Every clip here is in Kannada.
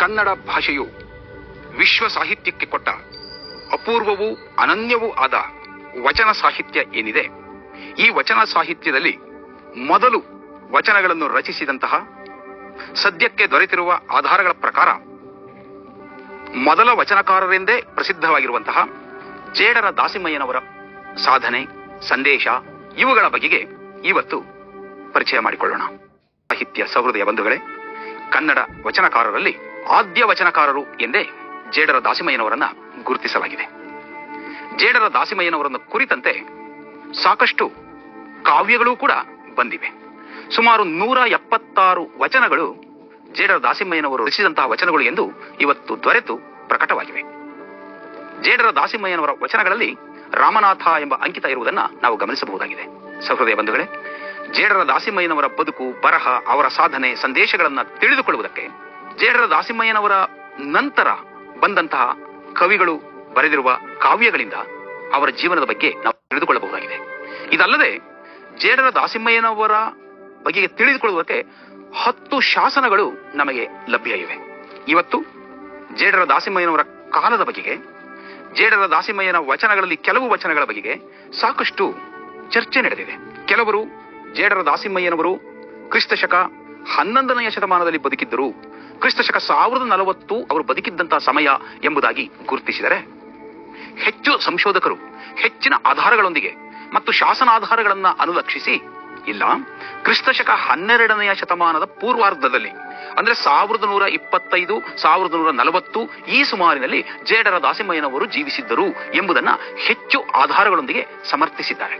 ಕನ್ನಡ ಭಾಷೆಯು ವಿಶ್ವ ಸಾಹಿತ್ಯಕ್ಕೆ ಕೊಟ್ಟ ಅಪೂರ್ವವೂ ಅನನ್ಯವೂ ಆದ ವಚನ ಸಾಹಿತ್ಯ ಏನಿದೆ, ಈ ವಚನ ಸಾಹಿತ್ಯದಲ್ಲಿ ಮೊದಲು ವಚನಗಳನ್ನು ರಚಿಸಿದಂತಹ, ಸದ್ಯಕ್ಕೆ ದೊರೆತಿರುವ ಆಧಾರಗಳ ಪ್ರಕಾರ ಮೊದಲ ವಚನಕಾರರೆಂದೇ ಪ್ರಸಿದ್ಧವಾಗಿರುವಂತಹ ಜೇಡರ ದಾಸಿಮಯ್ಯನವರ ಸಾಧನೆ, ಸಂದೇಶ, ಇವುಗಳ ಬಗೆಗೆ ಇವತ್ತು ಪರಿಚಯ ಮಾಡಿಕೊಳ್ಳೋಣ. ಸಾಹಿತ್ಯ ಸಹೃದಯ ಬಂಧುಗಳೇ, ಕನ್ನಡ ವಚನಕಾರರಲ್ಲಿ ಆದ್ಯ ವಚನಕಾರರು ಎಂದೇ ಜೇಡರ ದಾಸಿಮಯ್ಯನವರನ್ನ ಗುರುತಿಸಲಾಗಿದೆ. ಜೇಡರ ದಾಸಿಮಯ್ಯನವರನ್ನು ಕುರಿತಂತೆ ಸಾಕಷ್ಟು ಕಾವ್ಯಗಳೂ ಕೂಡ ಬಂದಿವೆ. ಸುಮಾರು ನೂರ ಎಪ್ಪತ್ತಾರು ವಚನಗಳು ಜೇಡರ ದಾಸಿಮಯ್ಯನವರು ರಚಿಸಿದಂತಹ ವಚನಗಳು ಎಂದು ಇವತ್ತು ದೊರೆತು ಪ್ರಕಟವಾಗಿವೆ. ಜೇಡರ ದಾಸಿಮಯ್ಯನವರ ವಚನಗಳಲ್ಲಿ ರಾಮನಾಥ ಎಂಬ ಅಂಕಿತ ಇರುವುದನ್ನು ನಾವು ಗಮನಿಸಬಹುದಾಗಿದೆ. ಸಹೃದಯ ಬಂಧುಗಳೇ, ಜೇಡರ ದಾಸಿಮಯ್ಯನವರ ಬದುಕು, ಬರಹ, ಅವರ ಸಾಧನೆ, ಸಂದೇಶಗಳನ್ನು ತಿಳಿದುಕೊಳ್ಳುವುದಕ್ಕೆ ಜೇಡರ ದಾಸಿಮಯ್ಯನವರ ನಂತರ ಬಂದಂತಹ ಕವಿಗಳು ಬರೆದಿರುವ ಕಾವ್ಯಗಳಿಂದ ಅವರ ಜೀವನದ ಬಗ್ಗೆ ನಾವು ತಿಳಿದುಕೊಳ್ಳಬಹುದಾಗಿದೆ. ಇದಲ್ಲದೆ ಜೇಡರ ದಾಸಿಮಯ್ಯನವರ ಬಗ್ಗೆ ತಿಳಿದುಕೊಳ್ಳುವುದಕ್ಕೆ ಹತ್ತು ಶಾಸನಗಳು ನಮಗೆ ಲಭ್ಯ ಇವೆ. ಇವತ್ತು ಜೇಡರ ದಾಸಿಮಯ್ಯನವರ ಕಾಲದ ಬಗೆಗೆ ಜೇಡರ ದಾಸಿಮಯ್ಯನ ವಚನಗಳಲ್ಲಿ ಕೆಲವು ವಚನಗಳ ಬಗೆಗೆ ಸಾಕಷ್ಟು ಚರ್ಚೆ ನಡೆದಿದೆ. ಕೆಲವರು ಜೇಡರ ದಾಸಿಮಯ್ಯನವರು ಕ್ರಿಸ್ತ ಶಕ ಹನ್ನೊಂದನೆಯ ಶತಮಾನದಲ್ಲಿ ಬದುಕಿದ್ದರು ಕ್ರಿಸ್ತ ಶಕ ಸಾವಿರದ ನಲವತ್ತು ಅವರು ಬದುಕಿದ್ದಂತಹ ಸಮಯ ಎಂಬುದಾಗಿ ಗುರುತಿಸಿದರೆ, ಹೆಚ್ಚು ಸಂಶೋಧಕರು ಹೆಚ್ಚಿನ ಆಧಾರಗಳೊಂದಿಗೆ ಮತ್ತು ಶಾಸನಾಧಾರಗಳನ್ನ ಅನುಲಕ್ಷಿಸಿ, ಇಲ್ಲ ಕ್ರಿಸ್ತಶಕ ಹನ್ನೆರಡನೆಯ ಶತಮಾನದ ಪೂರ್ವಾರ್ಧದಲ್ಲಿ, ಅಂದ್ರೆ ಸಾವಿರದ ನೂರ ಇಪ್ಪತ್ತೈದು, ಸಾವಿರದ ನೂರ ನಲವತ್ತು ಈ ಸುಮಾರಿನಲ್ಲಿ ಜೇಡರ ದಾಸಿಮಯ್ಯನವರು ಜೀವಿಸಿದ್ದರು ಎಂಬುದನ್ನ ಹೆಚ್ಚು ಆಧಾರಗಳೊಂದಿಗೆ ಸಮರ್ಥಿಸಿದ್ದಾರೆ.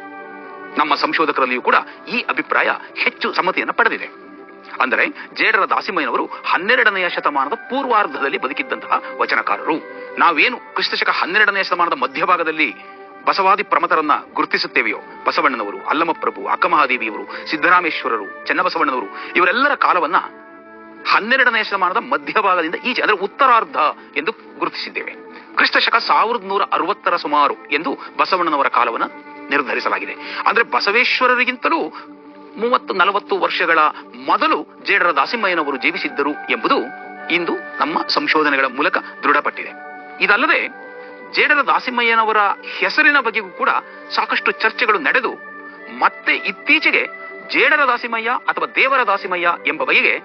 ನಮ್ಮ ಸಂಶೋಧಕರಲ್ಲಿಯೂ ಕೂಡ ಈ ಅಭಿಪ್ರಾಯ ಹೆಚ್ಚು ಸಮ್ಮತಿಯನ್ನು ಪಡೆದಿದೆ. ಅಂದರೆ ಜೇಡರ ದಾಸಿಮಯ್ಯನವರು ಹನ್ನೆರಡನೆಯ ಶತಮಾನದ ಪೂರ್ವಾರ್ಧದಲ್ಲಿ ಬದುಕಿದ್ದಂತಹ ವಚನಕಾರರು. ನಾವೇನು ಕ್ರಿಸ್ತಶಕ ಹನ್ನೆರಡನೆಯ ಶತಮಾನದ ಮಧ್ಯಭಾಗದಲ್ಲಿ ಬಸವಾದಿ ಪ್ರಮತರನ್ನ ಗುರುತಿಸುತ್ತೇವೆಯೋ? ಬಸವಣ್ಣನವರು, ಅಲ್ಲಮಪ್ರಭು, ಅಕ್ಕಮಹಾದೇವಿಯವರು, ಸಿದ್ದರಾಮೇಶ್ವರರು, ಚನ್ನಬಸವಣ್ಣನವರು, ಇವರೆಲ್ಲರ ಕಾಲವನ್ನ ಹನ್ನೆರಡನೆಯ ಶತಮಾನದ ಮಧ್ಯಭಾಗದಿಂದ ಈಚೆ, ಅಂದರೆ ಉತ್ತರಾರ್ಧ ಎಂದು ಗುರುತಿಸಿದ್ದೇವೆ. ಕ್ರಿಸ್ತಶಕ ಸಾವಿರದ ನೂರ ಅರವತ್ತರ ಸುಮಾರು ಎಂದು ಬಸವಣ್ಣನವರ ಕಾಲವನ್ನು ನಿರ್ಧರಿಸಲಾಗಿದೆ. ಅಂದ್ರೆ ಬಸವೇಶ್ವರರಿಗಿಂತಲೂ ಮೂವತ್ತು ನಲವತ್ತು ವರ್ಷಗಳ ಮೊದಲು ಜೇಡರ ದಾಸಿಮ್ಮಯ್ಯನವರು ಜೀವಿಸಿದ್ದರು ಎಂಬುದು ಇಂದು ನಮ್ಮ ಸಂಶೋಧನೆಗಳ ಮೂಲಕ ದೃಢಪಟ್ಟಿದೆ. ಇದಲ್ಲದೆ ಜೇಡರ ದಾಸಿಮ್ಮಯ್ಯನವರ ಹೆಸರಿನ ಬಗೆಗೂ ಕೂಡ ಸಾಕಷ್ಟು ಚರ್ಚೆಗಳು ನಡೆದು ಮತ್ತೆ ಇತ್ತೀಚೆಗೆ ಜೇಡರ ದಾಸಿಮಯ್ಯ ಅಥವಾ ದೇವರ ದಾಸಿಮಯ್ಯ ಎಂಬ ಬಗೆಗೆ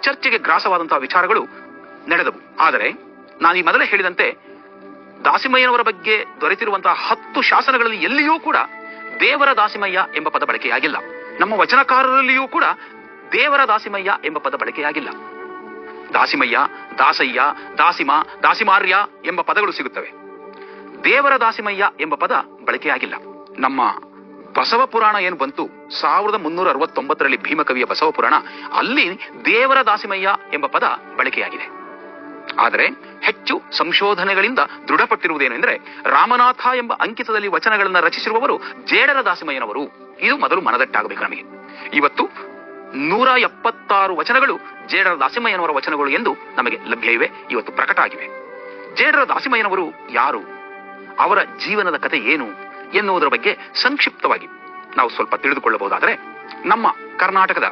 ಚರ್ಚೆಗೆ ಗ್ರಾಸವಾದಂತಹ ವಿಚಾರಗಳು ನಡೆದವು. ಆದರೆ ನಾನು ಈ ಮೊದಲೇ ಹೇಳಿದಂತೆ ದಾಸಿಮಯ್ಯನವರ ಬಗ್ಗೆ ದೊರೆತಿರುವಂತಹ ಹತ್ತು ಶಾಸನಗಳಲ್ಲಿ ಎಲ್ಲಿಯೂ ಕೂಡ ದೇವರ ದಾಸಿಮಯ್ಯ ಎಂಬ ಪದ ಬಳಕೆಯಾಗಿಲ್ಲ. ನಮ್ಮ ವಚನಕಾರರಲ್ಲಿಯೂ ಕೂಡ ದೇವರ ದಾಸಿಮಯ್ಯ ಎಂಬ ಪದ ಬಳಕೆಯಾಗಿಲ್ಲ. ದಾಸಿಮಯ್ಯ, ದಾಸಯ್ಯ, ದಾಸಿಮ, ದಾಸಿಮಾರ್ಯ ಎಂಬ ಪದಗಳು ಸಿಗುತ್ತವೆ. ದೇವರ ದಾಸಿಮಯ್ಯ ಎಂಬ ಪದ ಬಳಕೆಯಾಗಿಲ್ಲ. ನಮ್ಮ ಬಸವ ಪುರಾಣ ಏನು ಬಂತು? ಸಾವಿರದ ಮುನ್ನೂರ ಅರವತ್ತೊಂಬತ್ತರಲ್ಲಿ ಭೀಮಕವಿಯ ಬಸವ ಪುರಾಣ ಅಲ್ಲಿ ದೇವರ ದಾಸಿಮಯ್ಯ ಎಂಬ ಪದ ಬಳಕೆಯಾಗಿದೆ. ಆದರೆ ಹೆಚ್ಚು ಸಂಶೋಧನೆಗಳಿಂದ ದೃಢಪಟ್ಟಿರುವುದೇನೆಂದರೆ ರಾಮನಾಥ ಎಂಬ ಅಂಕಿತದಲ್ಲಿ ವಚನಗಳನ್ನು ರಚಿಸಿರುವವರು ಜೇಡರ ದಾಸಿಮಯ್ಯನವರು. ಇದು ಮೊದಲು ಮನದಟ್ಟಾಗಬೇಕು ನಮಗೆ. ಇವತ್ತು ನೂರ ಎಪ್ಪತ್ತಾರು ವಚನಗಳು ಜೇಡರ ದಾಸಿಮಯ್ಯನವರ ವಚನಗಳು ಎಂದು ನಮಗೆ ಲಭ್ಯ ಇವೆ ಇವತ್ತು ಪ್ರಕಟ ಆಗಿವೆ. ಜೇಡರ ದಾಸಿಮಯ್ಯನವರು ಯಾರು? ಅವರ ಜೀವನದ ಕತೆ ಏನು ಎನ್ನುವುದರ ಬಗ್ಗೆ ಸಂಕ್ಷಿಪ್ತವಾಗಿ ನಾವು ಸ್ವಲ್ಪ ತಿಳಿದುಕೊಳ್ಳಬಹುದಾದರೆ ನಮ್ಮ ಕರ್ನಾಟಕದ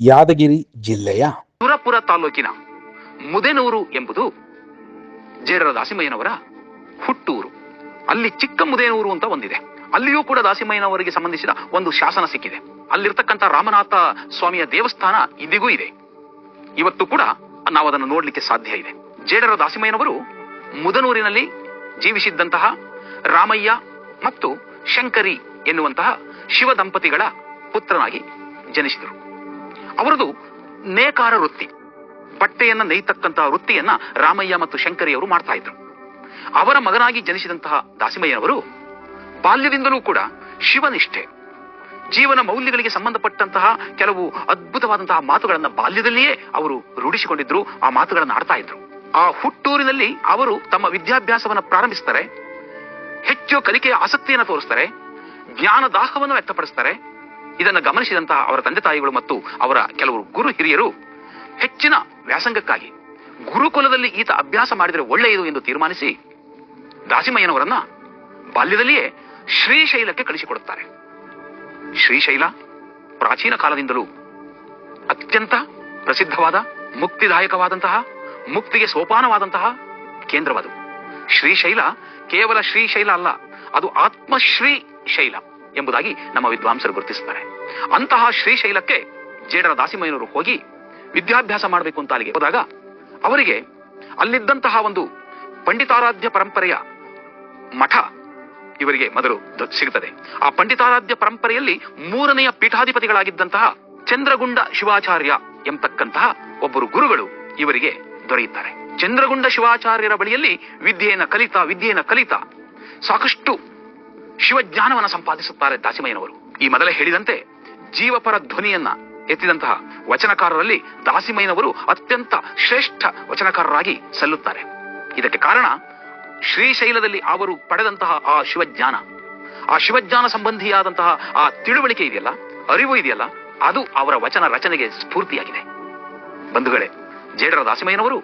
ಯಾದಗಿರಿ ಜಿಲ್ಲೆಯ ಸುರಪುರ ತಾಲೂಕಿನ ಮುದೆನೂರು ಎಂಬುದು ಜೇಡರ ದಾಸಿಮಯ್ಯನವರ ಹುಟ್ಟೂರು. ಅಲ್ಲಿ ಚಿಕ್ಕ ಮುದೇನೂರು ಅಂತ ಒಂದಿದೆ. ಅಲ್ಲಿಯೂ ಕೂಡ ದಾಸಿಮಯ್ಯನವರಿಗೆ ಸಂಬಂಧಿಸಿದ ಒಂದು ಶಾಸನ ಸಿಕ್ಕಿದೆ. ಅಲ್ಲಿರ್ತಕ್ಕಂಥ ರಾಮನಾಥ ಸ್ವಾಮಿಯ ದೇವಸ್ಥಾನ ಇದಿಗೂ ಇದೆ. ಇವತ್ತು ಕೂಡ ನಾವು ಅದನ್ನು ನೋಡಲಿಕ್ಕೆ ಸಾಧ್ಯ ಇದೆ. ಜೇಡರ ದಾಸಿಮಯ್ಯನವರು ಮುದನೂರಿನಲ್ಲಿ ಜೀವಿಸಿದ್ದಂತಹ ರಾಮಯ್ಯ ಮತ್ತು ಶಂಕರಿ ಎನ್ನುವಂತಹ ಶಿವ ದಂಪತಿಗಳ ಪುತ್ರನಾಗಿ ಜನಿಸಿದರು. ಅವರದು ನೇಕಾರ ವೃತ್ತಿ. ಬಟ್ಟೆಯನ್ನ ನೇಯ್ತಕ್ಕಂತಹ ವೃತ್ತಿಯನ್ನ ರಾಮಯ್ಯ ಮತ್ತು ಶಂಕರಿಯವರು ಮಾಡ್ತಾ ಇದ್ರು. ಅವರ ಮಗನಾಗಿ ಜನಿಸಿದಂತಹ ದಾಸಿಮಯ್ಯನವರು ಬಾಲ್ಯದಿಂದಲೂ ಕೂಡ ಶಿವನಿಷ್ಠೆ. ಜೀವನ ಮೌಲ್ಯಗಳಿಗೆ ಸಂಬಂಧಪಟ್ಟಂತಹ ಕೆಲವು ಅದ್ಭುತವಾದಂತಹ ಮಾತುಗಳನ್ನ ಬಾಲ್ಯದಲ್ಲಿಯೇ ಅವರು ರೂಢಿಸಿಕೊಂಡಿದ್ರು, ಆ ಮಾತುಗಳನ್ನು ಆಡ್ತಾ ಇದ್ರು. ಆ ಹುಟ್ಟೂರಿನಲ್ಲಿ ಅವರು ತಮ್ಮ ವಿದ್ಯಾಭ್ಯಾಸವನ್ನ ಪ್ರಾರಂಭಿಸ್ತಾರೆ, ಹೆಚ್ಚು ಕಲಿಕೆಯ ಆಸಕ್ತಿಯನ್ನು ತೋರಿಸ್ತಾರೆ, ಜ್ಞಾನ ದಾಹವನ್ನು ವ್ಯಕ್ತಪಡಿಸ್ತಾರೆ. ಇದನ್ನು ಗಮನಿಸಿದಂತಹ ಅವರ ತಂದೆ ತಾಯಿಗಳು ಮತ್ತು ಅವರ ಕೆಲವು ಗುರು ಹಿರಿಯರು ಹೆಚ್ಚಿನ ವ್ಯಾಸಂಗಕ್ಕಾಗಿ ಗುರುಕುಲದಲ್ಲಿ ಈತ ಅಭ್ಯಾಸ ಮಾಡಿದರೆ ಒಳ್ಳೆಯದು ಎಂದು ತೀರ್ಮಾನಿಸಿ ದಾಸಿಮಯ್ಯನವರನ್ನ ಬಾಲ್ಯದಲ್ಲಿಯೇ ಶ್ರೀಶೈಲಕ್ಕೆ ಕಳಿಸಿಕೊಡುತ್ತಾರೆ. ಶ್ರೀಶೈಲ ಪ್ರಾಚೀನ ಕಾಲದಿಂದಲೂ ಅತ್ಯಂತ ಪ್ರಸಿದ್ಧವಾದ, ಮುಕ್ತಿದಾಯಕವಾದಂತಹ, ಮುಕ್ತಿಗೆ ಸೋಪಾನವಾದಂತಹ ಕೇಂದ್ರವದು. ಶ್ರೀಶೈಲ ಕೇವಲ ಶ್ರೀಶೈಲ ಅಲ್ಲ, ಅದು ಆತ್ಮಶ್ರೀ ಶೈಲ ಎಂಬುದಾಗಿ ನಮ್ಮ ವಿದ್ವಾಂಸರು ಗುರುತಿಸುತ್ತಾರೆ. ಅಂತಹ ಶ್ರೀಶೈಲಕ್ಕೆ ಜೇಡರ ದಾಸಿಮಯ್ಯನವರು ಹೋಗಿ ವಿದ್ಯಾಭ್ಯಾಸ ಮಾಡಬೇಕು ಅಂತ ಅಲ್ಲಿಗೆ ಹೋದಾಗ ಅವರಿಗೆ ಅಲ್ಲಿದ್ದಂತಹ ಒಂದು ಪಂಡಿತಾರಾಧ್ಯ ಪರಂಪರೆಯ ಮಠ ಇವರಿಗೆ ಮೊದಲು ಸಿಗುತ್ತದೆ. ಆ ಪಂಡಿತಾರಾಧ್ಯ ಪರಂಪರೆಯಲ್ಲಿ ಮೂರನೆಯ ಪೀಠಾಧಿಪತಿಗಳಾಗಿದ್ದಂತಹ ಚಂದ್ರಗುಂಡ ಶಿವಾಚಾರ್ಯ ಎಂಬತಕ್ಕಂತಹ ಒಬ್ಬರು ಗುರುಗಳು ಇವರಿಗೆ ದೊರೆಯುತ್ತಾರೆ. ಚಂದ್ರಗುಂಡ ಶಿವಾಚಾರ್ಯರ ಬಳಿಯಲ್ಲಿ ವಿದ್ಯೆಯನ್ನು ಕಲಿತಾ ವಿದ್ಯೆಯನ್ನು ಕಲಿತಾ ಸಾಕಷ್ಟು ಶಿವಜ್ಞಾನವನ್ನ ಸಂಪಾದಿಸುತ್ತಾರೆ ದಾಸಿಮಯ್ಯನವರು. ಈ ಮೊದಲೇ ಹೇಳಿದಂತೆ ಜೀವಪರ ಧ್ವನಿಯನ್ನ ಎತ್ತಿದಂತಹ ವಚನಕಾರರಲ್ಲಿ ದಾಸಿಮಯ್ಯನವರು ಅತ್ಯಂತ ಶ್ರೇಷ್ಠ ವಚನಕಾರರಾಗಿ ಸಲ್ಲುತ್ತಾರೆ. ಇದಕ್ಕೆ ಕಾರಣ ಶ್ರೀಶೈಲದಲ್ಲಿ ಅವರು ಪಡೆದಂತಹ ಆ ಶಿವಜ್ಞಾನ. ಆ ಶಿವಜ್ಞಾನ ಸಂಬಂಧಿಯಾದಂತಹ ಆ ತಿಳುವಳಿಕೆ ಇದೆಯಲ್ಲ, ಅರಿವು ಇದೆಯಲ್ಲ, ಅದು ಅವರ ವಚನ ರಚನೆಗೆ ಸ್ಫೂರ್ತಿಯಾಗಿದೆ. ಬಂಧುಗಳೇ, ಜೇಡರ ದಾಸಿಮಯ್ಯನವರು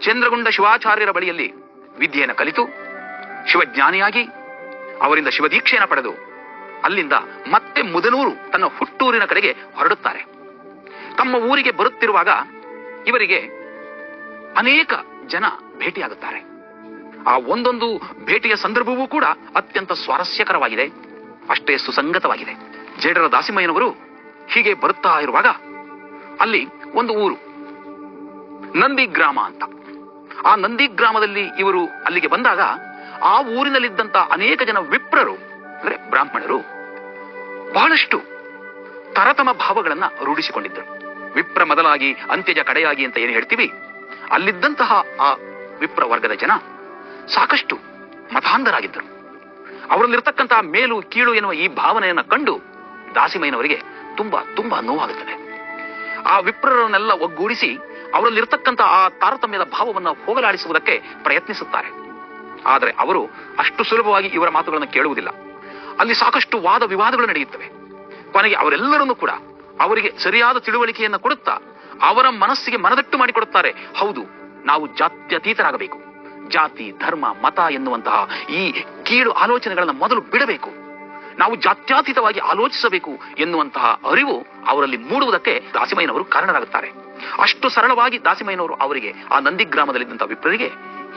ಚಂದ್ರಗುಂಡ ಶಿವಾಚಾರ್ಯರ ಬಳಿಯಲ್ಲಿ ವಿದ್ಯೆಯನ್ನು ಕಲಿತು, ಶಿವಜ್ಞಾನಿಯಾಗಿ ಅವರಿಂದ ಶಿವದೀಕ್ಷೆಯನ್ನು ಪಡೆದು, ಅಲ್ಲಿಂದ ಮತ್ತೆ ಮುದನೂರು ತನ್ನ ಹುಟ್ಟೂರಿನ ಕಡೆಗೆ ಹೊರಡುತ್ತಾರೆ. ತಮ್ಮ ಊರಿಗೆ ಬರುತ್ತಿರುವಾಗ ಇವರಿಗೆ ಅನೇಕ ಜನ ಭೇಟಿಯಾಗುತ್ತಾರೆ. ಆ ಒಂದೊಂದು ಭೇಟಿಯ ಸಂದರ್ಭವೂ ಕೂಡ ಅತ್ಯಂತ ಸ್ವಾರಸ್ಯಕರವಾಗಿದೆ. ಅಷ್ಟೇ ಸುಸಂಗತವಾಗಿದೆ. ಜೇಡರ ದಾಸಿಮಯ್ಯನವರು ಹೀಗೆ ಬರುತ್ತಾ ಇರುವಾಗ ಅಲ್ಲಿ ಒಂದು ಊರು, ನಂದಿ ಗ್ರಾಮ ಅಂತ. ಆ ನಂದಿ ಗ್ರಾಮದಲ್ಲಿ ಇವರು ಅಲ್ಲಿಗೆ ಬಂದಾಗ ಆ ಊರಿನಲ್ಲಿದ್ದಂತ ಅನೇಕ ಜನ ವಿಪ್ರರು, ಅಂದ್ರೆ ಬ್ರಾಹ್ಮಣರು, ಬಹಳಷ್ಟು ತರತಮ ಭಾವಗಳನ್ನ ರೂಢಿಸಿಕೊಂಡಿದ್ದರು. ವಿಪ್ರ ಮೊದಲಾಗಿ ಅಂತ್ಯಜ ಕಡೆಯಾಗಿ ಅಂತ ಏನು ಹೇಳ್ತೀವಿ? ಅಲ್ಲಿದ್ದಂತಹ ಆ ವಿಪ್ರ ವರ್ಗದ ಜನ ಸಾಕಷ್ಟು ಮತಾಂಧರಾಗಿದ್ದರು. ಅವರಲ್ಲಿರ್ತಕ್ಕಂತಹ ಮೇಲು ಕೀಳು ಎನ್ನುವ ಈ ಭಾವನೆಯನ್ನ ಕಂಡು ದಾಸಿಮಯ್ಯನವರಿಗೆ ತುಂಬಾ ತುಂಬಾ ನೋವಾಗುತ್ತದೆ. ಆ ವಿಪ್ರರನ್ನೆಲ್ಲ ಒಗ್ಗೂಡಿಸಿ ಅವರಲ್ಲಿರ್ತಕ್ಕಂಥ ಆ ತಾರತಮ್ಯದ ಭಾವವನ್ನು ಹೋಗಲಾಡಿಸುವುದಕ್ಕೆ ಪ್ರಯತ್ನಿಸುತ್ತಾರೆ. ಆದರೆ ಅವರು ಅಷ್ಟು ಸುಲಭವಾಗಿ ಇವರ ಮಾತುಗಳನ್ನು ಕೇಳುವುದಿಲ್ಲ. ಅಲ್ಲಿ ಸಾಕಷ್ಟು ವಾದ ವಿವಾದಗಳು ನಡೆಯುತ್ತವೆ. ಕೊನೆಗೆ ಅವರೆಲ್ಲರನ್ನೂ ಕೂಡ ಅವರಿಗೆ ಸರಿಯಾದ ತಿಳುವಳಿಕೆಯನ್ನು ಕೊಡುತ್ತಾ ಅವರ ಮನಸ್ಸಿಗೆ ಮನದಟ್ಟು ಮಾಡಿಕೊಡುತ್ತಾರೆ. ಹೌದು, ನಾವು ಜಾತ್ಯತೀತರಾಗಬೇಕು. ಜಾತಿ, ಧರ್ಮ, ಮತ ಎನ್ನುವಂತಹ ಈ ಕೀಳು ಆಲೋಚನೆಗಳನ್ನು ಮೊದಲು ಬಿಡಬೇಕು. ನಾವು ಜಾತ್ಯತೀತವಾಗಿ ಆಲೋಚಿಸಬೇಕು ಎನ್ನುವಂತಹ ಅರಿವು ಅವರಲ್ಲಿ ಮೂಡುವುದಕ್ಕೆ ದಾಸಿಮಯ್ಯನವರು ಕಾರಣರಾಗುತ್ತಾರೆ. ಅಷ್ಟು ಸರಳವಾಗಿ ದಾಸಿಮಯ್ಯನವರು ಅವರಿಗೆ, ಆ ನಂದಿ ಗ್ರಾಮದಲ್ಲಿದ್ದಂತಹ ವಿಪ್ರರಿಗೆ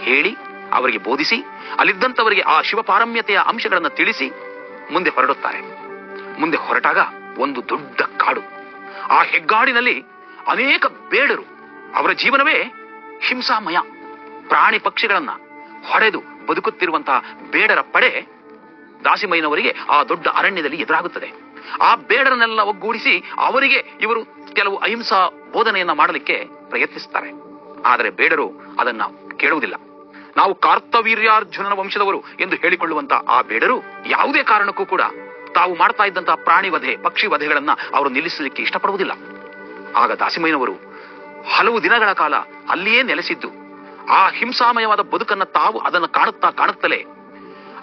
ಹೇಳಿ, ಅವರಿಗೆ ಬೋಧಿಸಿ, ಅಲ್ಲಿದ್ದಂಥವರಿಗೆ ಆ ಶಿವಪಾರಮ್ಯತೆಯ ಅಂಶಗಳನ್ನು ತಿಳಿಸಿ ಮುಂದೆ ಹೊರಡುತ್ತಾರೆ. ಮುಂದೆ ಹೊರಟಾಗ ಒಂದು ದೊಡ್ಡ ಕಾಡು. ಆ ಹೆಗ್ಗಾಡಿನಲ್ಲಿ ಅನೇಕ ಬೇಡರು. ಅವರ ಜೀವನವೇ ಹಿಂಸಾಮಯ. ಪ್ರಾಣಿ ಪಕ್ಷಿಗಳನ್ನ ಹೊಡೆದು ಬದುಕುತ್ತಿರುವಂತಹ ಬೇಡರ ಪಡೆ ದಾಸಿಮಯ್ಯನವರಿಗೆ ಆ ದೊಡ್ಡ ಅರಣ್ಯದಲ್ಲಿ ಎದುರಾಗುತ್ತದೆ. ಆ ಬೇಡರನ್ನೆಲ್ಲ ಒಗ್ಗೂಡಿಸಿ ಅವರಿಗೆ ಇವರು ಕೆಲವು ಅಹಿಂಸಾ ಬೋಧನೆಯನ್ನ ಮಾಡಲಿಕ್ಕೆ ಪ್ರಯತ್ನಿಸುತ್ತಾರೆ ಆದರೆ ಬೇಡರು ಅದನ್ನ ಕೇಳುವುದಿಲ್ಲ. ನಾವು ಕಾರ್ತವೀರ್ಯಾರ್ಜುನನ ವಂಶದವರು ಎಂದು ಹೇಳಿಕೊಳ್ಳುವಂತ ಆ ಬೇಡರು ಯಾವುದೇ ಕಾರಣಕ್ಕೂ ಕೂಡ ತಾವು ಮಾಡ್ತಾ ಇದ್ದಂತಹ ಪ್ರಾಣಿ ವಧೆ, ಪಕ್ಷಿ ವಧೆಗಳನ್ನ ಅವರು ನಿಲ್ಲಿಸಲಿಕ್ಕೆ ಇಷ್ಟಪಡುವುದಿಲ್ಲ. ಆಗ ದಾಸಿಮಯ್ಯನವರು ಹಲವು ದಿನಗಳ ಕಾಲ ಅಲ್ಲಿಯೇ ನೆಲೆಸಿದ್ದು. ಆ ಹಿಂಸಾಮಯವಾದ ಬದುಕನ್ನ ತಾವು ಅದನ್ನು ಕಾಣುತ್ತಾ ಕಾಣುತ್ತಲೇ,